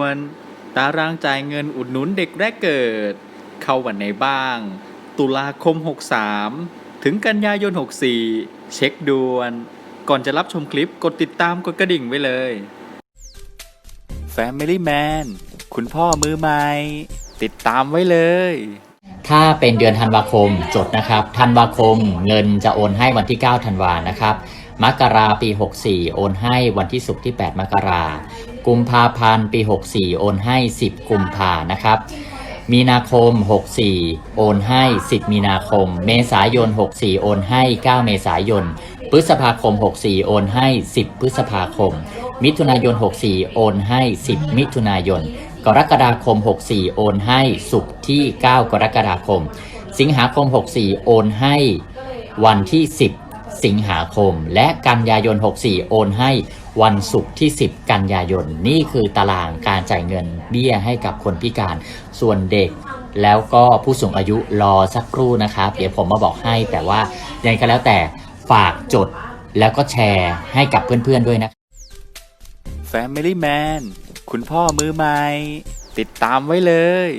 วนตารางจ่ายเงินอุดหนุนเด็กแรกเกิด เข้าวันไหนบ้าง ตุลาคม 63 ถึงกันยายน 64 เช็คด่วน ก่อนจะรับชมคลิปกดติดตามกดกระดิ่งไว้เลย Family Man คุณพ่อมือใหม่ ติดตามไว้เลย ถ้าเป็นเดือนธันวาคมจดนะครับธันวาคมเงินจะโอนให้วันที่ 9 ธันวานะครับมกราปี 64 โอนให้วันที่ศุกร์ที่ 8 มกรากุมภาพันธ์ปี 64 โอนให้ 10 กุมภานะครับ มีนาคม 64 โอนให้ 10 มีนาคม เมษายน 64 โอนให้ 9 เมษายน พฤษภาคม 64 โอนให้ 10 พฤษภาคม มิถุนายน 64 โอนให้ 10 มิถุนายน กรกฎาคม 64 โอนให้ศุกร์ที่ 9 กรกฎาคม สิงหาคม 64 โอนให้วันที่ 10 สิงหาคม และกันยายน 64 โอนให้วันศุกร์ที่ 10 กันยายน นี่คือตารางการจ่ายเงินเบี้ยให้กับคนพิการ ส่วนเด็กแล้วก็ผู้สูงอายุรอสักครู่นะครับ เดี๋ยวผมมาบอกให้แต่ว่ายังไงก็แล้วแต่ฝากจดแล้วก็แชร์ให้กับเพื่อนๆด้วยนะ Family Man คุณพ่อมือใหม่ ติดตามไว้เลย